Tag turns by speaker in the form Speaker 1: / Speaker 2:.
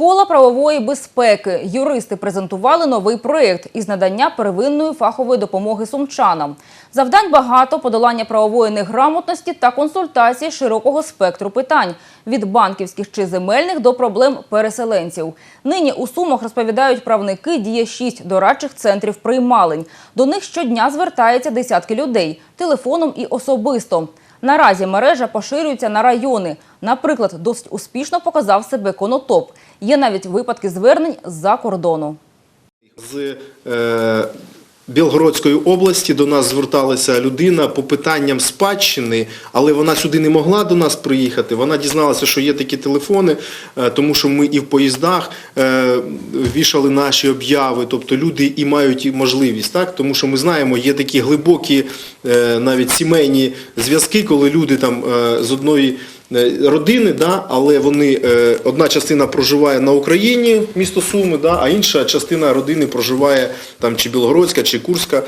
Speaker 1: Школа правової безпеки. Юристи презентували новий проєкт із надання первинної фахової допомоги сумчанам. Завдань багато подолання правової неграмотності та консультації широкого спектру питань від банківських чи земельних до проблем переселенців. Нині у сумах розповідають правники. Діє шість дорадчих центрів приймалень. До них щодня звертається десятки людей телефоном і особисто. Наразі мережа поширюється на райони. Наприклад, досить успішно показав себе конотоп. Є навіть випадки звернень з-за кордону.
Speaker 2: З е, Білгородської області до нас зверталася людина по питанням спадщини, але вона сюди не могла до нас приїхати. Вона дізналася, що є такі телефони, е, тому що ми і в поїздах е, вішали наші обяви, тобто люди і мають можливість, так? тому що ми знаємо, є такі глибокі е, навіть сімейні зв'язки, коли люди там з одної е, родини, да, але вони е, одна частина проживає на Україні, місто Суми, да, а інша частина родини проживає там чи Білгородська, чи Курська.